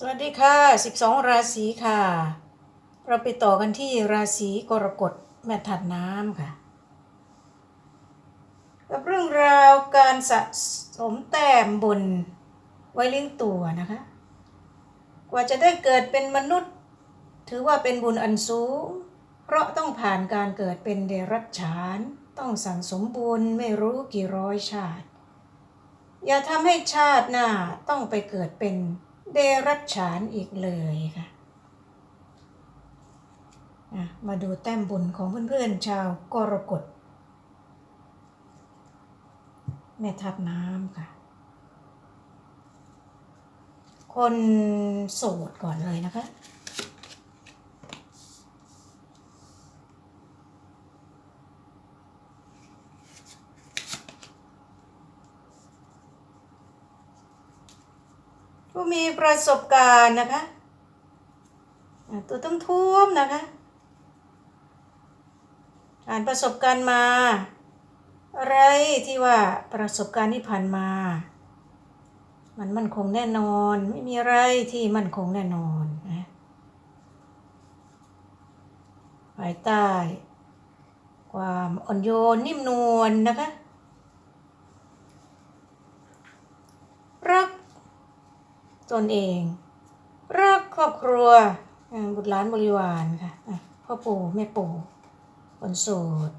สวัสดีค่ะ 12 ราศีค่ะ เราไปต่อกันที่ราศีกรกฎแม่ถัดน้ำค่ะ กับเรื่องราวการสะสมแต้มบุญไว้เลี้ยงตัวนะคะ กว่าจะได้เกิดเป็นมนุษย์ ถือว่าเป็นบุญอันสูง เพราะต้องผ่านการเกิดเป็นเดรัจฉาน ต้องสั่งสมบุญไม่รู้กี่ร้อยชาติ อย่าทำให้ชาติหน้าต้องไปเกิดเป็น เดรัจฉานอีกเลยค่ะอะมาดูแต้มบุญของเพื่อนๆชาวกรกฎแม่ทับน้ำค่ะ คนโสดก่อนเลยนะคะ ผู้มีประสบการณ์นะคะตัวต้องท่วมนะคะ อ่านประสบการณ์มา อะไรที่ว่าประสบการณ์ที่ผ่านมา มันมั่นคงแน่นอน ไม่มีอะไรที่มั่นคงแน่นอนนะภายใต้ ความอ่อนโยนนิ่มนวลนะคะ รัก ตนเอง รักครอบครัวบุตรหลานบริวารค่ะพ่อปู่แม่ปู่คนโสด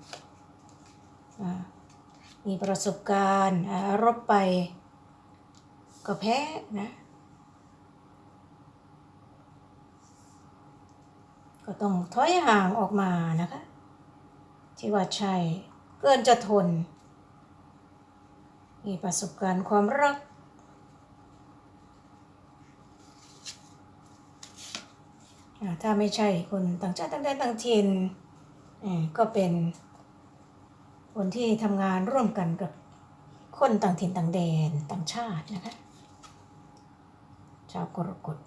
มีประสบการณ์รบไป ก็แพ้นะก็ต้องถอยห่างออกมานะคะที่ว่าใช่เกินจะทน มีประสบการณ์ความรัก อ่า ถ้าไม่ใช่คนต่างชาติต่างแดนต่างถิ่นก็เป็นคนที่ทำงานร่วมกันกับคนต่างถิ่นต่างแดนต่างชาตินะคะ ชาวกรกฎ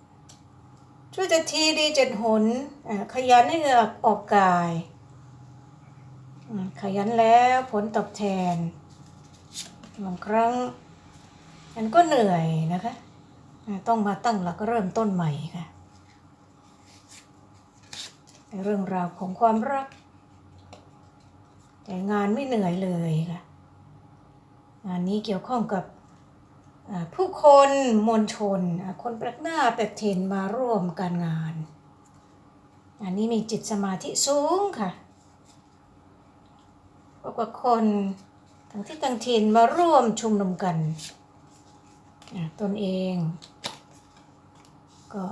ช่วยจะทีดีเจ็ดหนขยันให้เหงื่อออกกาย ขยันแล้วผลตอบแทนบางครั้งมันก็เหนื่อยนะคะ ต้องมาตั้งหลักเริ่มต้นใหม่ค่ะ เรื่องราวของความรัก แต่งานไม่เหนื่อยเลยค่ะงานนี้เกี่ยวข้องกับผู้คนมวลชน คนแปลกหน้าแปลกถิ่นมาร่วมการงาน อันนี้มีจิตสมาธิสูงค่ะพวกว่าคนทั้งที่ต่างถิ่นมาร่วมชุมนุมกันตนเอง ก็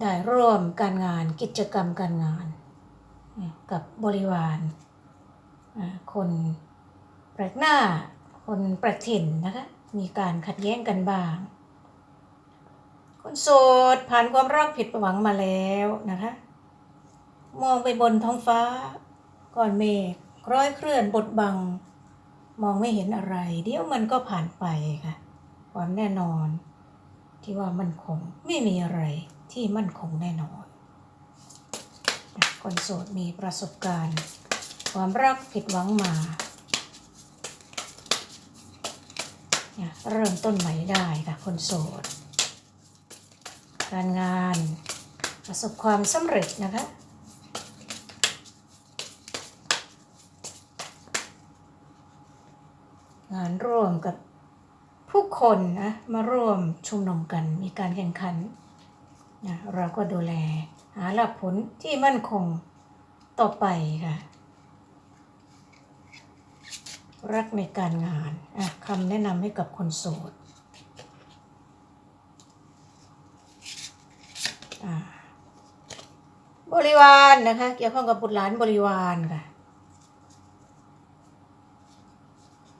ได้ร่วมการงานกิจกรรมการงาน กับบริวารคนแปลกหน้า คนแปลกถิ่นนะคะมีการขัดแย้งกันบ้าง คนโสดผ่านความรักผิดหวังมาแล้วนะคะ มองไปบนท้องฟ้าก้อนเมฆร้อยเคลื่อนบดบัง มองไม่เห็นอะไร เดี๋ยวมันก็ผ่านไปค่ะ ความแน่นอน ที่ว่ามันคงไม่มีอะไร ที่มั่นคงแน่นอน คนโสดมีประสบการณ์ ความรักผิดหวังมาเริ่มต้นใหม่ได้ค่ะคนโสด การงานประสบความสำเร็จนะคะงานร่วมกับผู้คนนะมาร่วมชุมนุมกันมีการแข่งขัน นะเราก็ดูแล หาหลักผลที่มั่นคงต่อไปค่ะ รักในการงานอะคำแนะนำให้กับคนโสดบริวารนะคะ เกี่ยวข้องกับบุตรหลานบริวารค่ะ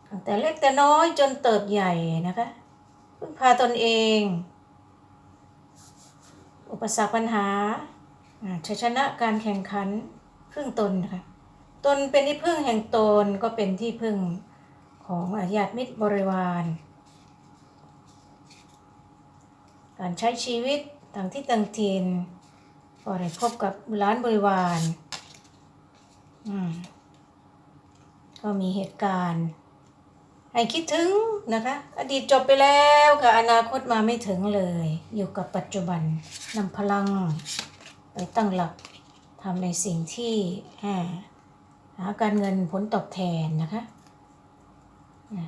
ตั้งแต่เล็กแต่น้อยจนเติบใหญ่นะคะพึ่งพาตนเอง อุปสรรคปัญหาชัยชนะการแข่งขันพึ่งตนนะคะตนเป็นที่พึ่งแห่งตนก็เป็นที่พึ่งของอาญาติมิตรบริวาร การใช้ชีวิตต่างที่ต่างถิ่นก็ได้พบกับร้านบริวารอืมก็มีเหตุการณ์ ให้คิดถึงนะคะ อดีตจบไปแล้วค่ะอนาคตมาไม่ถึงเลย อยู่กับปัจจุบันนำพลัง ไปตั้งหลักทำในสิ่งที่หาการเงินผลตอบแทนนะคะ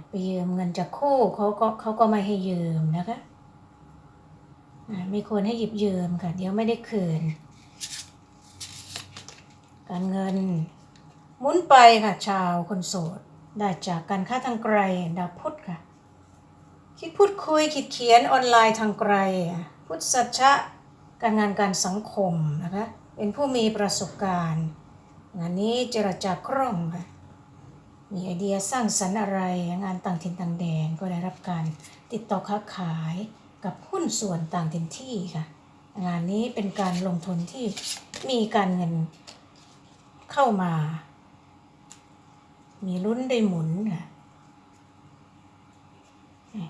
ไปยืมเงินจากคู่เขาก็เขาก็ไม่ให้ยืมนะคะไม่ควรให้หยิบยืมค่ะเดี๋ยวไม่ได้คืน การเงินหมุนไปค่ะชาวคนโสด ได้จากการค้าทางไกลดาวพุธค่ะ คิดพูดคุยคิดเขียนออนไลน์ทางไกล พุทธสัจจะการงานการสังคมนะคะเป็นผู้มีประสบการณ์ งานนี้เจรจาคล่องค่ะมีไอเดียสร้างสรรค์อะไรงานต่างถิ่นต่างแดนก็ได้รับการติดต่อค้าขายกับหุ้นส่วนต่างถิ่นที่ค่ะ งานนี้เป็นการลงทุนที่มีการเงินเข้ามา มีลุ้นได้หมุนค่ะ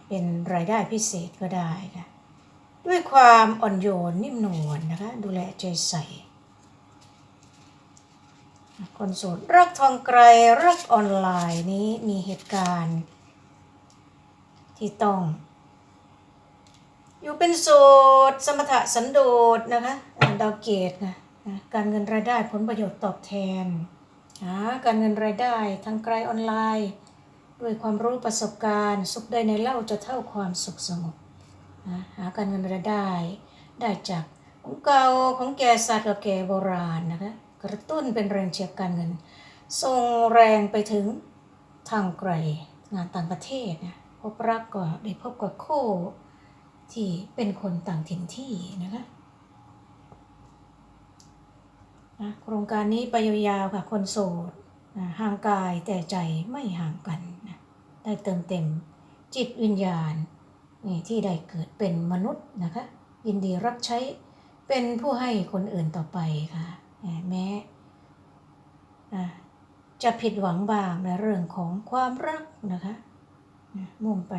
เป็นรายได้พิเศษก็ได้ค่ะด้วยความอ่อนโยนนิ่มนวลนะคะ ดูแลใจใส่คนโสดรักทองไกลรักออนไลน์นี้มีเหตุการณ์ ที่ต้อง อยู่เป็นโสดสมถะสันโดษนะคะดาวเกตค่ะการเงินรายได้ผลประโยชน์ตอบแทน หาการเงินรายได้ทางไกลออนไลน์ ด้วยความรู้ประสบการณ์ สุขได้ในเล่าจะเท่าความสุขสงบหาการเงินรายได้ ได้จากของเก่าของแก่ศาสตร์กับแก่โบราณนะคะกระตุ้นเป็นแรงเชียร์การเงินส่งแรงไปถึงทางไกลงานต่างประเทศนะพบรักก็ได้พบกับคู่ที่เป็นคนต่างถิ่นที่นะคะ นะโครงการนี้ไปยาวๆค่ะคนโสดนะห่างกายแต่ใจไม่ห่างกันนะได้เติมเต็มจิตวิญญาณนี่ที่ได้เกิดเป็นมนุษย์นะคะ ยินดีรับใช้เป็นผู้ให้คนอื่นต่อไปค่ะแม้อะจะผิดหวังบ้างในเรื่องของความรักนะคะนะมุ่งไป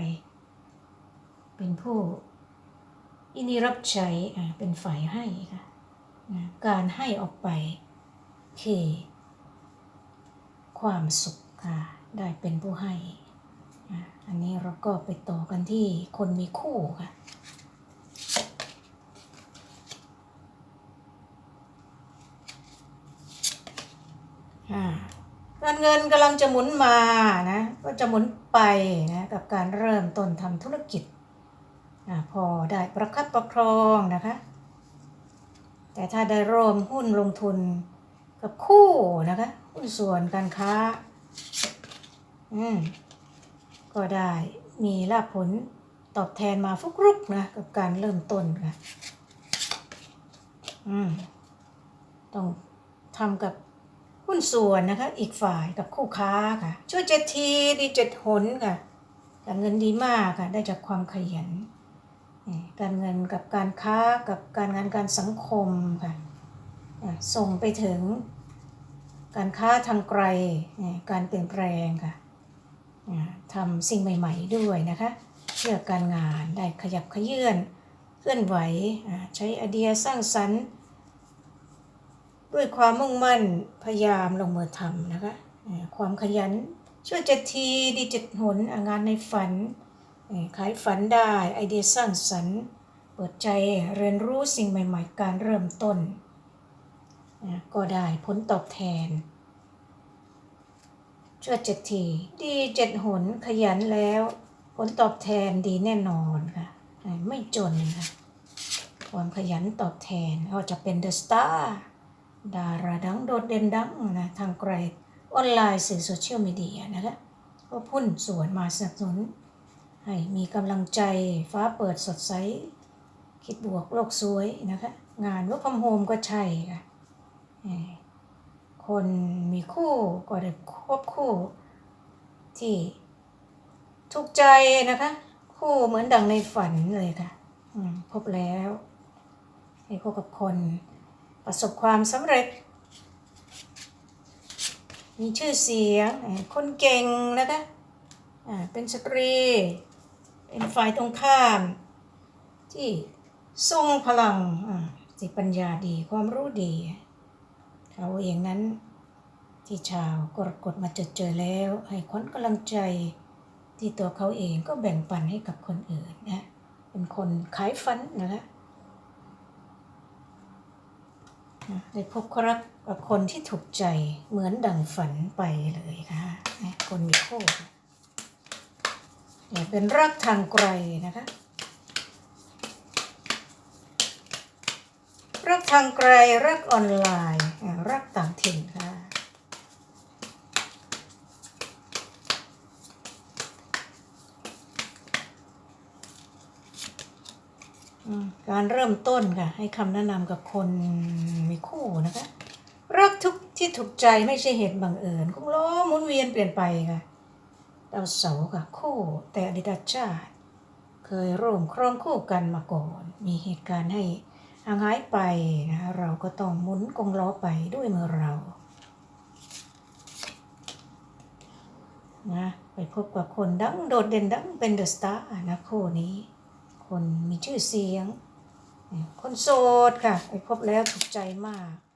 เป็นผู้ยินดีรับใช้เป็นฝ่ายให้ค่ะ นะการให้ออกไปคือความสุขค่ะได้เป็นผู้ให้ อันนี้เราก็ไปต่อกันที่คนมีคู่ค่ะการเงินกำลังจะหมุนมานะก็จะหมุนไปนะกับการเริ่มต้นทำธุรกิจอพอได้ประคับประครองนะคะ แต่ถ้าได้รวมหุ้นลงทุนกับคู่นะคะหุ้นส่วนการค้า อืม ก็ได้มีลาผลตอบแทนมาฟุกรุกนะ กับการเริ่มต้นค่ะ อืม ต้องทำกับหุ้นส่วนนะคะ อีกฝ่ายกับคู่ค้าค่ะ ช่วยเจ็ดทีดีเจ็ดหนค่ะการเงินดีมากค่ะ ได้จากความขยันนี่ การเงินกับการค้ากับการงานการสังคมค่ะส่งไปถึงการค้าทางไกล การเปลี่ยนแปลงค่ะทำสิ่งใหม่ ๆด้วยนะคะเพื่อการงานได้ขยับขยื่นเคลื่อนไหวใช้ไอเดียสร้างสรรค์ ด้วยความมุ่งมั่นพยายามลงมือทำนะคะความขยันช่วยจ็ดทีดีจ็ดหนงานในฝัน ขายฝันได้ไอเดียสร้างสรรค์ เปิดใจเรียนรู้สิ่งใหม่ ๆ การเริ่มต้นอะก็ได้ผลตอบแทนช่วยเจ็ดที ดีเจ็ดหนขยันแล้ว ผลตอบแทนดีแน่นอนค่ะอะ ไม่จนค่ะ ความขยันตอบแทนก็จะเป็นเดอะสตาร์ดาราดังโดดเด่นดังนะทางไกลออนไลน์สื่อโซเชียลมีเดียนะคะก็พุ่นส่วนมาสนับสนุน ให้มีกำลังใจฟ้าเปิดสดใส คิดบวกโลกสวยนะคะ งานว่าพมโฮมก็ใช่ค่ะคนมีคู่ก็ได้ควบคู่ที่ถูกใจนะคะ คู่เหมือนดังในฝันเลยค่ะพบแล้วให้พบกับคนประสบความสำเร็จ มีชื่อเสียงคนเก่งนะคะเป็นสตรี เป็นฝ่ายตรงข้าม ที่ทรงพลังอ่าสติปัญญาดีความรู้ดี เขาเองนั้น ที่ชาวกรกฎมาเจอเจอแล้ว ให้ขวัญกำลังใจ ที่ตัวเขาเองก็แบ่งปันให้กับคนอื่นนะเป็นคนขายฝันนะคะนะได้พบรักกับคนที่ถูกใจเหมือนดังฝันไปเลยค่ะนะคนมีคู่เนี่ย เป็นรักทางไกลนะคะรักทางไกลรักออนไลน์อ่ารักต่างถิ่นค่ะการเริ่มต้นค่ะ ให้คำแนะนำกับคนมีคู่นะคะ รักทุกที่ถูกใจไม่ใช่เหตุบังเอิญคงล้อหมุนเวียนเปลี่ยนไปค่ะ ดาวเสาร์ค่ะคู่แต่อดีตชาติ เคยร่วมครองคู่กันมาก่อน มีเหตุการณ์ให้ห่างหายไปนะคะเราก็ต้องหมุนกงล้อไปด้วยมือเรานะไปพบกับคนดังโดดเด่นดังเป็นเดอะสตาร์นะคู่นี้ คนมีชื่อเสียง คนโสดค่ะ ไปพบแล้วถูกใจมาก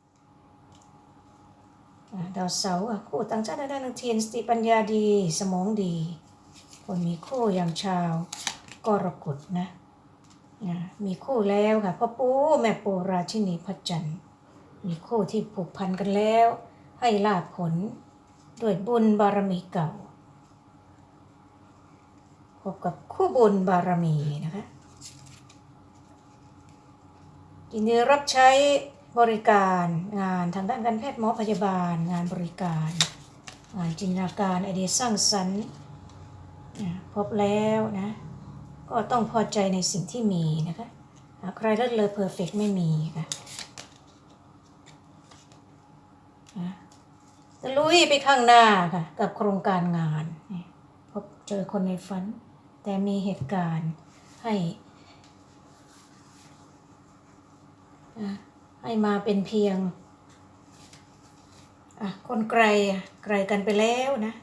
ดาวเสาร์คู่ต่างชาติได้านเทียนสติปัญญาดีสมองดี คนมีคู่อย่างชาวกรกฎนะมีคู่แล้วค่ะพ่อปู่แม่ปู่ราชินีพระจันทร์มีคู่ที่ผูกพันกันแล้ว ให้ลาผลด้วยบุญบารมีเก่าพบกับคู่บุญบารมีนะคะยินดีรับใช้ บริการงานทางด้านการแพทย์หมอพยาบาล งานบริการ งานจินตนาการไอเดียสร้างสรรค์พบแล้วนะ ก็ต้องพอใจในสิ่งที่มีนะคะใครเลิศเลอเพอร์เฟกไม่มีค่ะอะลุยไปข้างหน้าค่ะ กับโครงการงาน พบเจอคนในฝัน แต่มีเหตุการณ์ให้อะ ให้มาเป็นเพียงอะคนไกลไกลกันไปแล้วนะ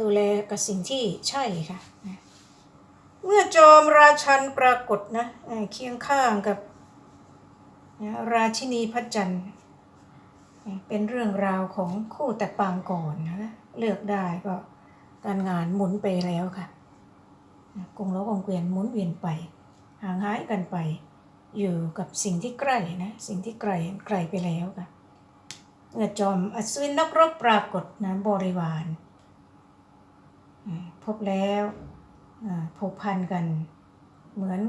ดูแลกับสิ่งที่ใช่ค่ะนะเมื่อจอมราชันปรากฏนะเคียงข้างกับนะราชินีพระจันทร์เป็นเรื่องราวของคู่แต่ปางก่อนนะเลือกได้ก็การงานหมุนไปแล้วค่ะกงล้อกงเกวียนหมุนเวียนไปห่างหายกันไป อยู่กับสิ่งที่ใกล้นะ สิ่งที่ไกลไกลไปแล้วค่ะเมื่อจอมอัศวินนักรบปรากฏนะบริวารพบแล้วผูกพันกัน เหมือน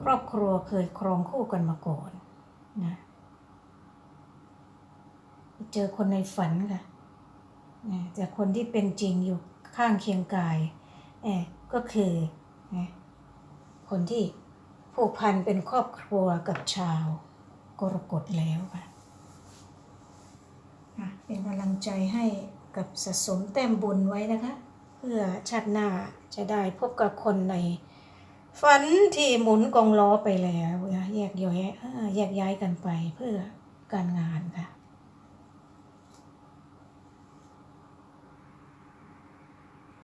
ครอบครัวเคยครองคู่กันมาก่อนนะเจอคนในฝันค่ะแต่คนที่เป็นจริงอยู่ข้างเคียงกายเอ่อก็คือนะคนที่ ผูกพันเป็นครอบครัวกับชาวกรกฎแล้วค่ะเป็นกำลังใจให้กับสะสมแต้มบุญไว้นะคะ เพื่อชาติหน้าจะได้พบกับคนในฝันที่หมุนกองล้อไปแล้วนะแยกย้อยแยกย้ายกันไปเพื่อการงานค่ะ